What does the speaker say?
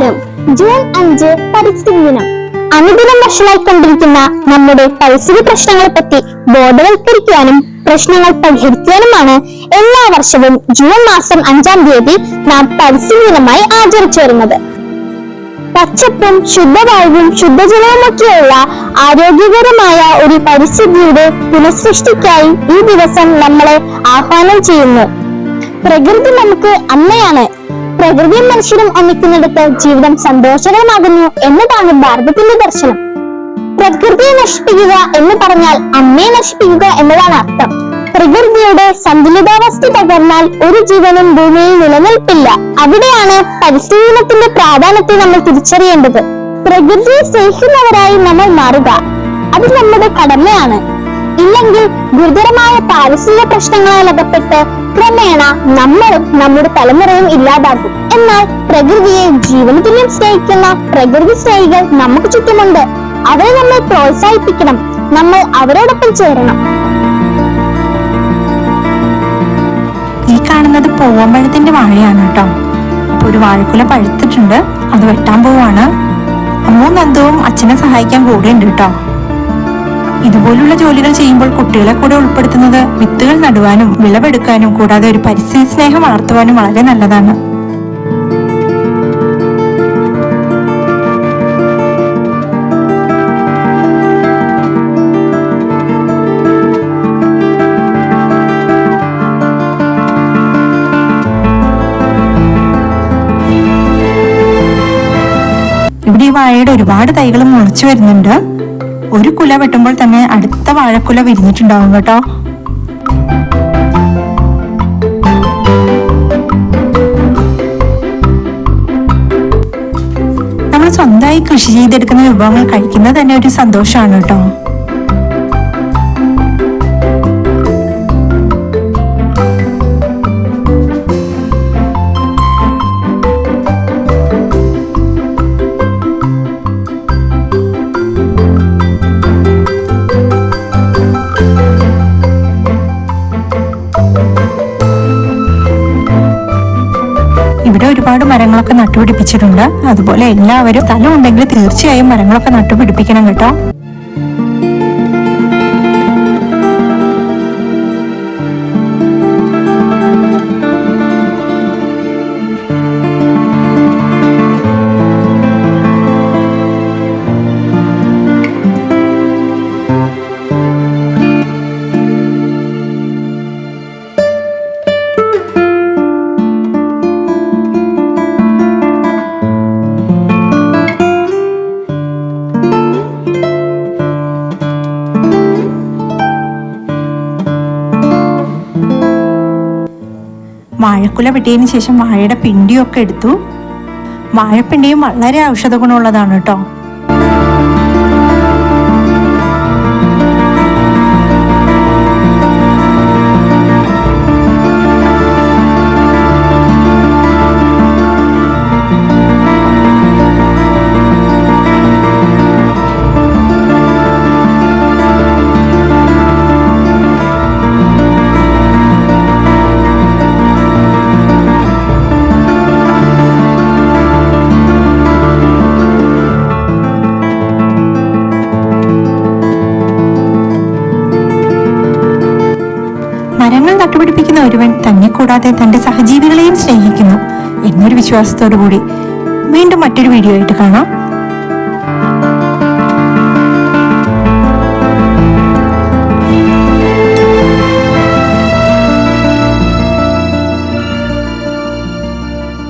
നമസ്കാരം ജൂൺ അഞ്ച് പരിസ്ഥിതി ദിനം. അനുദിനം വഷളായിക്കൊണ്ടിരിക്കുന്ന നമ്മുടെ പരിസ്ഥിതി പ്രശ്നങ്ങളെ പറ്റി ബോധവൽക്കരിക്കാനും പ്രശ്നങ്ങൾ പരിഹരിക്കാനുമാണ് എല്ലാ വർഷവും ജൂൺ മാസം അഞ്ചാം തീയതി നാം പരിസ്ഥിതി ദിനമായി ആചരിച്ചു വരുന്നത്. പച്ചപ്പും ശുദ്ധവായുവും ശുദ്ധജലവുമൊക്കെയുള്ള ആരോഗ്യകരമായ ഒരു പരിസ്ഥിതിയുടെ പുനഃസൃഷ്ടിക്കായി ഈ ദിവസം നമ്മളെ ആഹ്വാനം ചെയ്യുന്നു. പ്രകൃതി നമുക്ക് അമ്മയാണ് പ്രകൃതിയും മനുഷ്യരും ഒന്നിക്കുന്നിടത്ത് ജീവിതം സന്തോഷകരമാകുന്നു എന്നതാണ് ഭാരതത്തിന്റെ ദർശനം. പ്രകൃതിയെ നശിപ്പിക്കുക എന്ന് പറഞ്ഞാൽ അമ്മയെ നശിപ്പിക്കുക എന്നതാണ് അർത്ഥം. പ്രകൃതിയുടെ സന്തുലിതാവസ്ഥ തകർന്നാൽ ഒരു ജീവനും ഭൂമിയിൽ നിലനിൽപ്പില്ല. അവിടെയാണ് പരിസ്ഥിതി ദിനത്തിന്റെ പ്രാധാന്യത്തെ നമ്മൾ തിരിച്ചറിയേണ്ടത്. പ്രകൃതിയെ സ്നേഹിക്കുന്നവരായി നമ്മൾ മാറുക. അത് നമ്മുടെ കടമയാണ്. ഇല്ലെങ്കിൽ ഗുരുതരമായ പാരിസ്ഥിതിക പ്രശ്നങ്ങളാൽ അകപ്പെട്ട് ക്രമേണ നമ്മളും നമ്മുടെ തലമുറയും ഇല്ലാതാകും. എന്നാൽ പ്രകൃതിയെ ജീവനത്തിനും സ്നേഹിക്കുന്ന പ്രകൃതി സ്നേഹികൾ നമുക്ക് ചുറ്റുമുണ്ട്. അവരെ നമ്മൾ പ്രോത്സാഹിപ്പിക്കണം. നമ്മൾ അവരോടൊപ്പം ചേരണം. ഈ കാണുന്നത് പൂവമ്പഴത്തിന്റെ വാഴയാണ് കേട്ടോ. അപ്പൊ ഒരു വാഴക്കുല പഴുത്തിട്ടുണ്ട്. അത് വെട്ടാൻ പോവാണ്. അമ്മവും നന്ദുവും അച്ഛനെ സഹായിക്കാൻ കൂടെ ഉണ്ട് കേട്ടോ. ഇതുപോലുള്ള ജോലികൾ ചെയ്യുമ്പോൾ കുട്ടികളെ കൂടെ ഉൾപ്പെടുത്തുന്നത് വിത്തുകൾ നടുവാനും വിളവെടുക്കാനും കൂടാതെ ഒരു പരിസ്ഥിതി സ്നേഹം വളർത്തുവാനും വളരെ നല്ലതാണ്. ഇവിടെ ഈ വാഴയുടെ ഒരുപാട് തൈകൾ മുളച്ചു വരുന്നുണ്ട്. ഒരു കുല വെട്ടുമ്പോൾ തന്നെ അടുത്ത വാഴക്കുല വിരിഞ്ഞിട്ടുണ്ടാവും കേട്ടോ. നമ്മൾ സ്വന്തമായി കൃഷി ചെയ്തെടുക്കുന്ന വിഭവങ്ങൾ കഴിക്കുന്നത് തന്നെ ഒരു സന്തോഷമാണ് കേട്ടോ. ഇവിടെ ഒരുപാട് മരങ്ങളൊക്കെ നട്ടുപിടിപ്പിച്ചിട്ടുണ്ട്. അതുപോലെ എല്ലാവരും സ്ഥലം ഉണ്ടെങ്കിൽ തീർച്ചയായും മരങ്ങളൊക്കെ നട്ടുപിടിപ്പിക്കണം കേട്ടോ. വാഴക്കുല വെട്ടിയതിന് ശേഷം വാഴയുടെ പിണ്ടിയൊക്കെ എടുത്തു. വാഴപ്പിണ്ടിയും വളരെ ഔഷധ ഗുണമുള്ളതാണ് കേട്ടോ. ഒരുവൻ തന്നെ കൂടാതെ തന്റെ സഹജീവികളെയും സ്നേഹിക്കുന്നു എന്നൊരു വിശ്വാസത്തോടു കൂടി വീണ്ടും മറ്റൊരു വീഡിയോ ആയിട്ട് കാണാം.